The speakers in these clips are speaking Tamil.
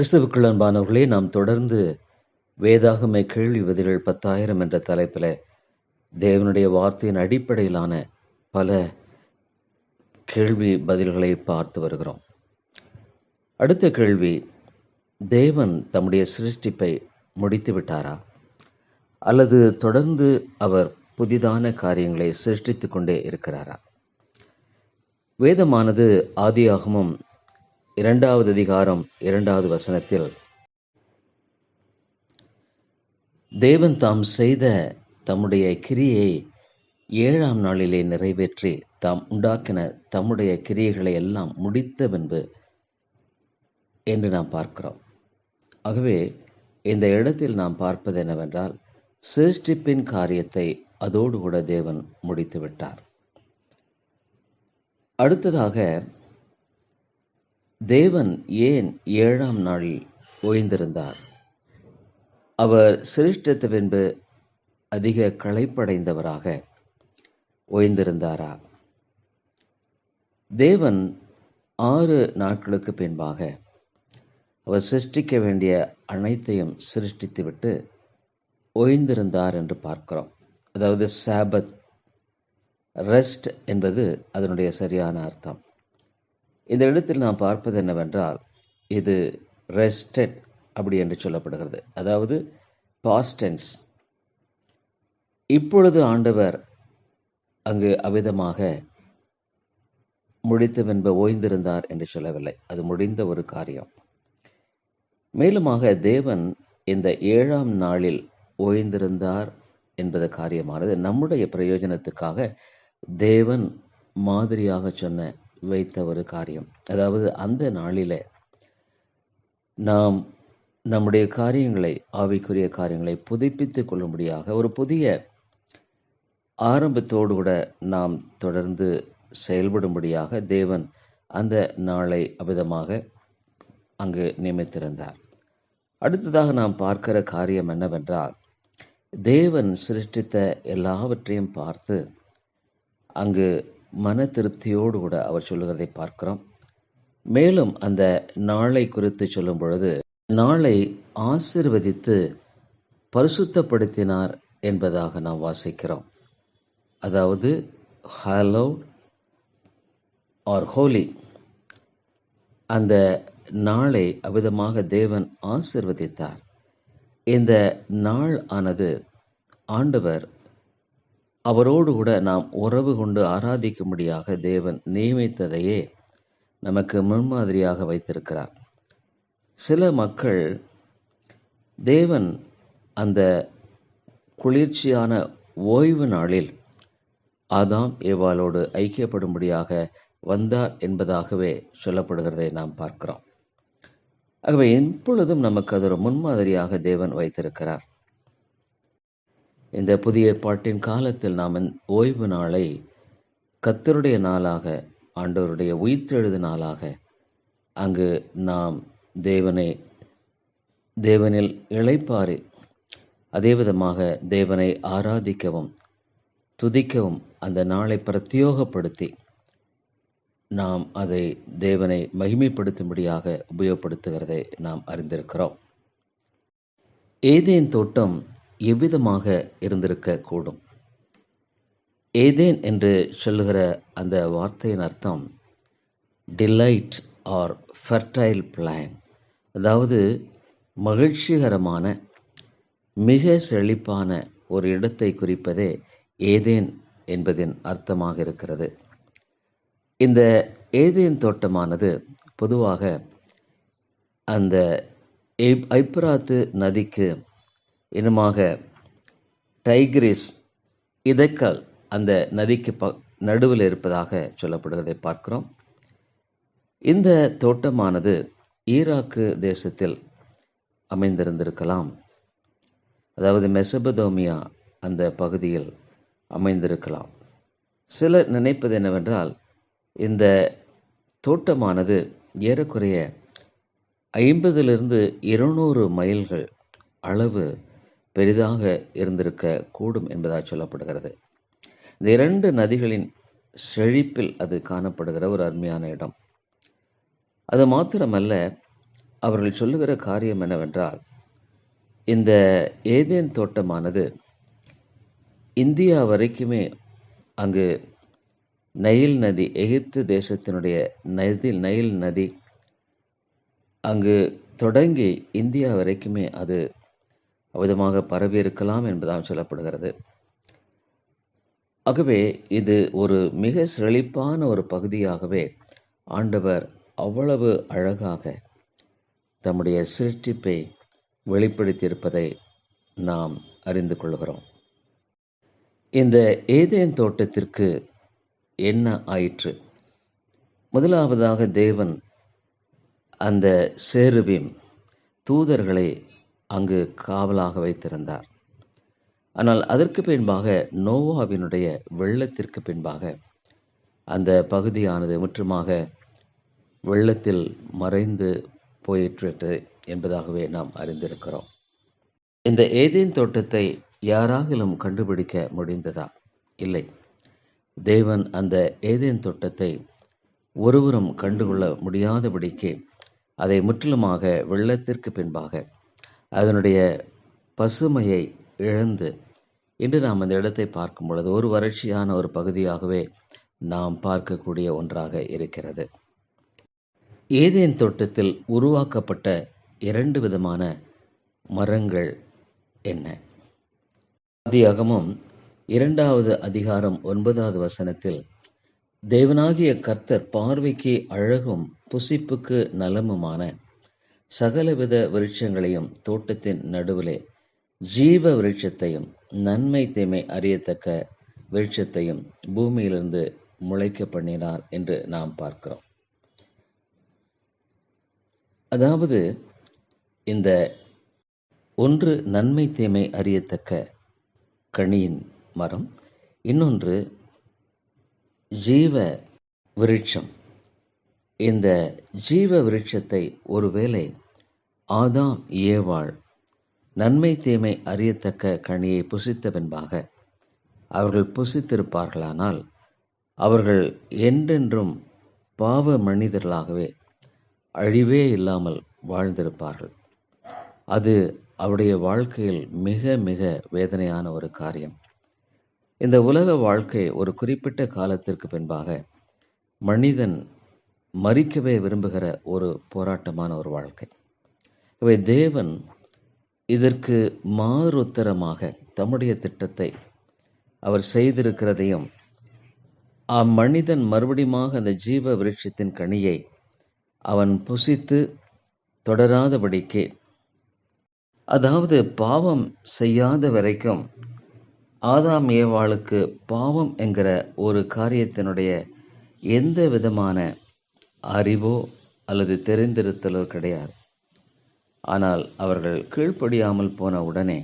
கிறிஸ்துவுக்குள் அன்பானவர்களே நாம் தொடர்ந்து வேதாகமை கேள்வி பதில்கள் பத்தாயிரம் என்ற தலைப்பில் தேவனுடைய வார்த்தையின் அடிப்படையிலான பல கேள்வி பதில்களை பார்த்து வருகிறோம். அடுத்த கேள்வி தேவன் தம்முடைய சிருஷ்டிப்பை முடித்து விட்டாரா? அல்லது தொடர்ந்து அவர் புதிதான காரியங்களை சிருஷ்டித்து கொண்டே இருக்கிறாரா? வேதமானது ஆதியாகமும் இரண்டாவது அதிகாரம் இரண்டாவது வசனத்தில் தேவன் தாம் செய்த தம்முடைய கிரியை ஏழாம் நாளிலே நிறைவேற்றி தாம் உண்டாக்கின தம்முடைய கிரியைகளை எல்லாம் முடித்த பின்பு என்று நாம் பார்க்கிறோம். ஆகவே இந்த இடத்தில் நாம் பார்ப்பது என்னவென்றால் சிருஷ்டிப்பின் காரியத்தை அதோடு கூட தேவன் முடித்து விட்டார் அடுத்ததாக தேவன் ஏன் ஏழாம் நாளில் ஓய்ந்திருந்தார்? அவர் சிருஷ்டித்த பின்பு அதிக களைப்படைந்தவராக ஓய்ந்திருந்தாரா? தேவன் ஆறு நாட்களுக்கு பின்பாக அவர் சிருஷ்டிக்க வேண்டிய அனைத்தையும் சிருஷ்டித்துவிட்டு ஓய்ந்திருந்தார் என்று பார்க்கிறோம். அதாவது சாபத் ரெஸ்ட் என்பது அதனுடைய சரியான அர்த்தம். இந்த இடத்தில் நாம் பார்ப்பது என்னவென்றால் இது ரெஸ்டட் அப்படி என்று சொல்லப்படுகிறது. அதாவது பாஸ்டென்ஸ் இப்பொழுது ஆண்டவர் அங்கு அவிதமாக முடித்து பின்பு ஓய்ந்திருந்தார் என்று சொல்லவில்லை. அது முடிந்த ஒரு காரியம். மேலுமாக தேவன் இந்த ஏழாம் நாளில் ஓய்ந்திருந்தார் என்பது காரியமானது. நம்முடைய பிரயோஜனத்துக்காக தேவன் மாதிரியாக சொன்ன வைத்த ஒரு காரியம். அதாவது அந்த நாளில் நாம் நம்முடைய காரியங்களை ஆவிக்குரிய காரியங்களை புதுப்பித்து கொள்ளும்படியாக ஒரு புதிய ஆரம்பத்தோடு கூட நாம் தொடர்ந்து செயல்படும்படியாக தேவன் அந்த நாளை அவிதமாக அங்கு நியமித்திருந்தார். அடுத்ததாக நாம் பார்க்கிற காரியம் என்னவென்றால் தேவன் சிருஷ்டித்த எல்லாவற்றையும் பார்த்து அங்கு மன திருப்தியோடு கூட அவர் சொல்லுகிறதை பார்க்கிறோம். மேலும் அந்த நாளை குறித்து சொல்லும் பொழுது நாளை ஆசிர்வதித்து பரிசுத்தப்படுத்தினார் என்பதாக நாம் வாசிக்கிறோம். அதாவது ஹலோ ஆர் ஹோலி அந்த நாளை அவிதமாக தேவன் ஆசிர்வதித்தார். இந்த நாள் ஆனது ஆண்டவர் அவரோடு கூட நாம் உறவு கொண்டு ஆராதிக்கும்படியாக தேவன் நியமித்ததையே நமக்கு முன்மாதிரியாக வைத்திருக்கிறார். சில மக்கள் தேவன் அந்த குளிர்ச்சியான ஓய்வு நாளில் ஆதாம் ஏவாளோடு ஐக்கியப்படும்படியாக வந்தார் என்பதாகவே சொல்லப்படுகிறதை நாம் பார்க்கிறோம். ஆகவே எப்பொழுதும் நமக்கு அது ஒரு முன்மாதிரியாக தேவன் வைத்திருக்கிறார். இந்த புதிய பாட்டின் காலத்தில் நாம் ஓய்வு நாளை கத்தருடைய நாளாக ஆண்டவருடைய உயிர்த்தெழுது நாளாக அங்கு நாம் தேவனை தேவனில் இழைப்பாறு அதே விதமாக தேவனை ஆராதிக்கவும் துதிக்கவும் அந்த நாளை பிரத்தியோகப்படுத்தி நாம் அதை தேவனை மகிமைப்படுத்தும்படியாக உபயோகப்படுத்துகிறதை நாம் அறிந்திருக்கிறோம். ஏதேன் தோட்டம் எவ்விதமாக இருந்திருக்க கூடும்? ஏதேன் என்று சொல்லுகிற அந்த வார்த்தையின் அர்த்தம் டிலைட் ஆர் ஃபர்டைல் பிளான் அதாவது மகிழ்ச்சிகரமான மிக செழிப்பான ஒரு இடத்தை குறிப்பதே ஏதேன் என்பதின் அர்த்தமாக இருக்கிறது. இந்த ஏதேன் தோட்டமானது பொதுவாக அந்த ஐப்ராத்து நதிக்கு இனமாக டைக்ரிஸ் இதக்கல் அந்த நதிக்கு ப நடுவில் இருப்பதாக சொல்லப்படுகிறதை பார்க்கிறோம். இந்த தோட்டமானது ஈராக்கு தேசத்தில் அமைந்திருந்திருக்கலாம். அதாவது மெசபதோமியா அந்த பகுதியில் அமைந்திருக்கலாம். சிலர் நினைப்பது என்னவென்றால் இந்த தோட்டமானது ஏறக்குறைய ஐம்பதிலிருந்து இருநூறு மைல்கள் அளவு பெரிதாக இருந்திருக்க கூடும் என்பதாக சொல்லப்படுகிறது. இந்த இரண்டு நதிகளின் செழிப்பில் அது காணப்படுகிற ஒரு அருமையான இடம். அது மாத்திரமல்ல அவர்கள் சொல்லுகிற காரியம் என்னவென்றால் இந்த ஏதேன் தோட்டமானது இந்தியா வரைக்குமே அங்கு நைல் நதி எகிப்து தேசத்தினுடைய நதி நைல் நதி அங்கு தொடங்கி இந்தியா வரைக்குமே அது அவ்விதமாக பரவி இருக்கலாம் என்பதால் சொல்லப்படுகிறது. ஆகவே இது ஒரு மிக செழிப்பான ஒரு பகுதியாகவே ஆண்டவர் அவ்வளவு அழகாக தம்முடைய சிருஷ்டிப்பை வெளிப்படுத்தியிருப்பதை நாம் அறிந்து கொள்கிறோம். இந்த ஏதேன் தோட்டத்திற்கு என்ன ஆயிற்று? முதலாவதாக தேவன் அந்த சேருவின் தூதர்களை அங்கு காவலாக வைத்திருந்தார். ஆனால் அதற்கு பின்பாக நோவாவினுடைய வெள்ளத்திற்கு பின்பாக அந்த பகுதியானது முற்றுமாக வெள்ளத்தில் மறைந்து போயிற்று என்பதாகவே நாம் அறிந்திருக்கிறோம். இந்த ஏதேன் தோட்டத்தை யாராகிலும் கண்டுபிடிக்க முடிந்ததா? இல்லை. தேவன் அந்த ஏதேன் தோட்டத்தை ஒருவரும் கண்டுகொள்ள முடியாதபடிக்கு அதை முற்றிலுமாக வெள்ளத்திற்கு பின்பாக அதனுடைய பசுமையை இழந்து இன்று நாம் அந்த இடத்தை பார்க்கும் பொழுது ஒரு வறட்சியான ஒரு பகுதியாகவே நாம் பார்க்கக்கூடிய ஒன்றாக இருக்கிறது. ஏதேன் தோட்டத்தில் உருவாக்கப்பட்ட இரண்டு விதமான மரங்கள் என்ன? அதிகமும் இரண்டாவது அதிகாரம் ஒன்பதாவது வசனத்தில் தேவனாகிய கர்த்தர் பார்வைக்கு அழகும் புசிப்புக்கு நலமுமான சகலவித விருட்சங்களையும் தோட்டத்தின் நடுவிலே ஜீவ விருட்சத்தையும் நன்மை தீமை அறியத்தக்க விருட்சத்தையும் பூமியிலிருந்து முளைக்க பண்ணினார் என்று நாம் பார்க்கிறோம். அதாவது இந்த ஒன்று நன்மை தீமை அறியத்தக்க கனியின் மரம் இன்னொன்று ஜீவ விருட்சம். இந்த ஜீவ விருட்சத்தை ஒருவேளை ஆதாம் ஏவாள். நன்மை தீமை அறியத்தக்க கனியை புசித்த பின்பாக அவர்கள் புசித்திருப்பார்களானால் அவர்கள் என்றென்றும் பாவ மனிதர்களாகவே அழிவே இல்லாமல் வாழ்ந்திருப்பார்கள். அது அவருடைய வாழ்க்கையில் மிக மிக வேதனையான ஒரு காரியம். இந்த உலக வாழ்க்கை ஒரு குறிப்பிட்ட காலத்திற்கு பின்பாக மனிதன் மறிக்கவே விரும்புகிற ஒரு போராட்டமான ஒரு வாழ்க்கை. இவை தேவன் இதற்கு மாறுத்தரமாக தம்முடைய திட்டத்தை அவர் செய்திருக்கிறதையும் அம்மனிதன் மறுபடியுமாக அந்த ஜீவ விருட்சத்தின் கனியை அவன் புசித்து தொடராதபடிக்கு அதாவது பாவம் செய்யாத வரைக்கும் ஆதாம் ஏவாளுக்கு பாவம் என்கிற ஒரு காரியத்தினுடைய எந்த விதமான அறிவோ அல்லது தெரிந்திருத்தலோ கிடையாது. ஆனால் அவர்கள் கீழ்ப்படியாமல் போன உடனே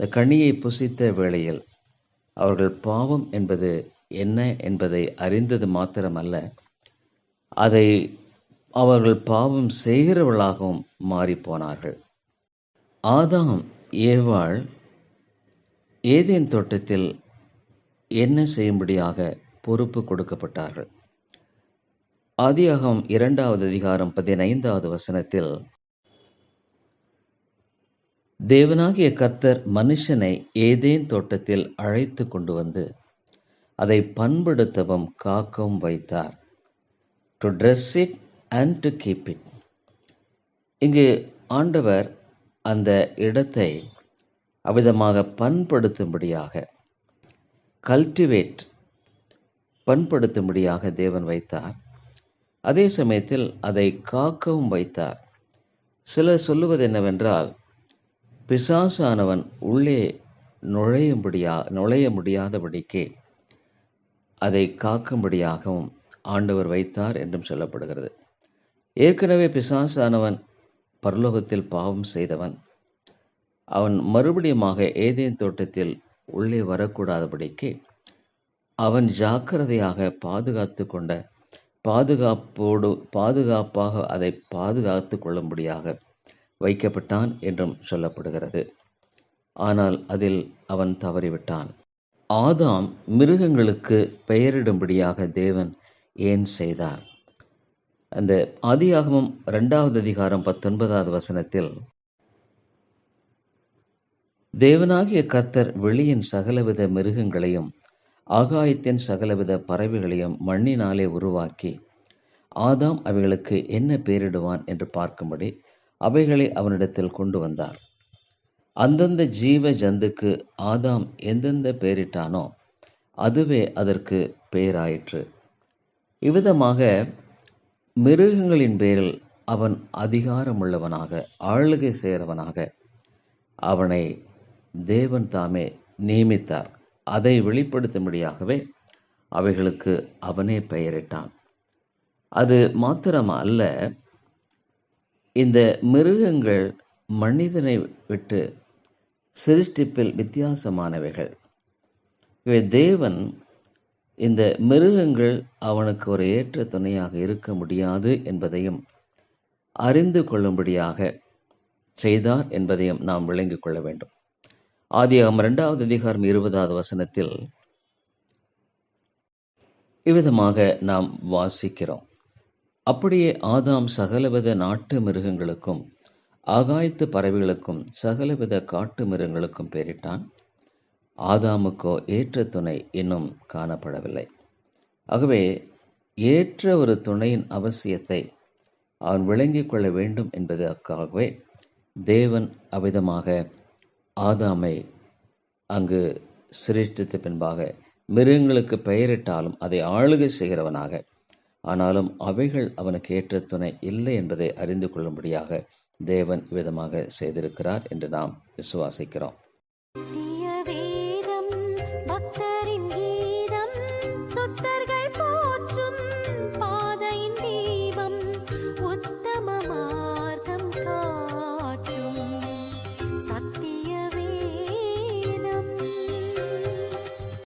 இந்த கனியை புசித்த வேளையில் அவர்கள் பாவம் என்பது என்ன என்பதை அறிந்தது மாத்திரமல்ல அதை அவர்கள் பாவம் செய்கிறவர்களாகவும் மாறிப்போனார்கள் ஆதாம் ஏவாள் ஏதேன் தோட்டத்தில் என்ன செய்யும்படியாக பொறுப்பு கொடுக்கப்பட்டார்கள்? ஆதியாகம் இரண்டாவது அதிகாரம் பதினைந்தாவது வசனத்தில் தேவனாகிய கர்த்தர் மனுஷனை ஏதேன் தோட்டத்தில் அழைத்து கொண்டு வந்து அதை பண்படுத்தவும் காக்கவும் வைத்தார். To dress it and to keep it இங்கு ஆண்டவர் அந்த இடத்தை அவ்விதமாக பண்படுத்தும்படியாக கல்டிவேட் பண்படுத்தும்படியாக தேவன் வைத்தார். அதே சமயத்தில் அதை காக்கவும் வைத்தார். சிலர் சொல்லுவது என்னவென்றால் பிசாசானவன் உள்ளே நுழையும்படியா நுழைய முடியாதபடிக்கு அதை காக்கும்படியாகவும் ஆண்டவர் வைத்தார் என்றும் சொல்லப்படுகிறது. ஏற்கனவே பிசாசானவன் பரலோகத்தில் பாவம் செய்தவன். அவன் மறுபடியுமாக ஏதேன் தோட்டத்தில் உள்ளே வரக்கூடாதபடிக்கு அவன் ஜாக்கிரதையாக பாதுகாத்து கொண்ட பாதுகாப்போடு பாதுகாப்பாக அதை பாதுகாத்து கொள்ளும்படியாக வைக்கப்பட்டான் என்றும் சொல்லப்படுகிறது. ஆனால் அதில் அவன் தவறிவிட்டான். ஆதாம் மிருகங்களுக்கு பெயரிடும்படியாக தேவன் ஏன் செய்தார்? அந்த ஆதியாகமம் இரண்டாவது அதிகாரம் பத்தொன்பதாவது வசனத்தில் தேவனாகிய கர்த்தர் வெளியின் சகலவித மிருகங்களையும் ஆகாயத்தின் சகலவித பறவைகளையும் மண்ணினாலே உருவாக்கி ஆதாம் அவைகளுக்கு என்ன பெயரிடுவான் என்று பார்க்கும்படி அவைகளை அவனிடத்தில் கொண்டு வந்தார். அந்தந்த ஜீவ ஜந்துக்கு ஆதாம் எந்தெந்த பெயரிட்டானோ அதுவே அதற்கு பெயராயிற்று. இவ்விதமாக மிருகங்களின் பேரில் அவன் அதிகாரமுள்ளவனாக ஆளுகை செய்கிறவனாக அவனை தேவன் தாமே நியமித்தார். அதை வெளிப்படுத்தும்படியாகவே அவைகளுக்கு அவனே பெயரிட்டான். அது மாத்திரம் அல்ல இந்த மிருகங்கள் மனிதனை விட்டு சிருஷ்டிப்பில் வித்தியாசமானவைகள். இவை தேவன் இந்த மிருகங்கள் அவனுக்கு ஒரு ஏற்ற துணையாக இருக்க முடியாது என்பதையும் அறிந்து கொள்ளும்படியாக செய்தார் என்பதையும் நாம் விளங்கிக் கொள்ள வேண்டும். ஆதியாகம் இரண்டாவது அதிகாரம் இருபதாவது வசனத்தில் இவ்விதமாக நாம் வாசிக்கிறோம். அப்படியே ஆதாம் சகலவித நாட்டு மிருகங்களுக்கும் ஆகாயத்து பறவைகளுக்கும் சகலவித காட்டு மிருகங்களுக்கும் பெயரிட்டான். ஆதாமுக்கோ ஏற்ற துணை இன்னும் காணப்படவில்லை. ஆகவே ஏற்ற ஒரு துணையின் அவசியத்தை அவன் விளங்கிக் கொள்ள வேண்டும் என்பதற்காகவே தேவன் அவ்விதமாக ஆதாமை அங்கு சிருஷ்டித்த பின்பாக மிருகங்களுக்கு பெயரிட்டாலும் அதை ஆளுகை செய்கிறவனாக ஆனாலும் அவைகள் அவனுக்கு ஏற்ற துணை இல்லை என்பதை அறிந்து கொள்ளும்படியாக தேவன் விதமாக செய்திருக்கிறார் என்று நாம் விசுவாசிக்கிறோம்.